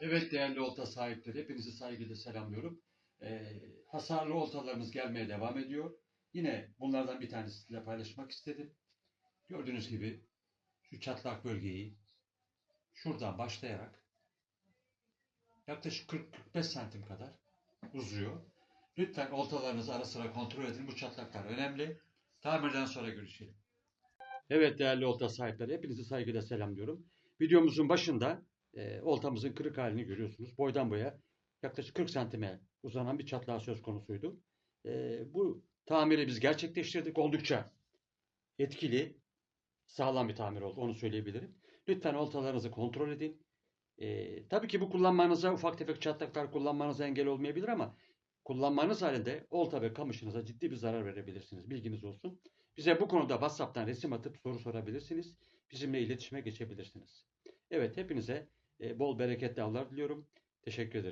Evet değerli olta sahipleri hepinizi saygıyla selamlıyorum. Ee, hasarlı oltalarımız gelmeye devam ediyor. Yine bunlardan bir tanesiyle paylaşmak istedim. Gördüğünüz gibi şu çatlak bölgeyi şuradan başlayarak yaklaşık 40-45 santim kadar uzuyor. Lütfen oltalarınızı ara sıra kontrol edin. Bu çatlaklar önemli. Tamirden sonra görüşelim. Evet değerli olta sahipleri hepinizi saygıyla selamlıyorum. Videomuzun başında e, oltamızın kırık halini görüyorsunuz. Boydan boya yaklaşık 40 santime uzanan bir çatlağı söz konusuydu. E, bu tamiri biz gerçekleştirdik. Oldukça etkili, sağlam bir tamir oldu. Onu söyleyebilirim. Lütfen oltalarınızı kontrol edin. E, tabii ki bu kullanmanıza ufak tefek çatlaklar kullanmanıza engel olmayabilir ama kullanmanız halinde olta ve kamışınıza ciddi bir zarar verebilirsiniz. Bilginiz olsun. Bize bu konuda WhatsApp'tan resim atıp soru sorabilirsiniz. Bizimle iletişime geçebilirsiniz. Evet hepinize bol bereketli avlar diliyorum. Teşekkür ederim.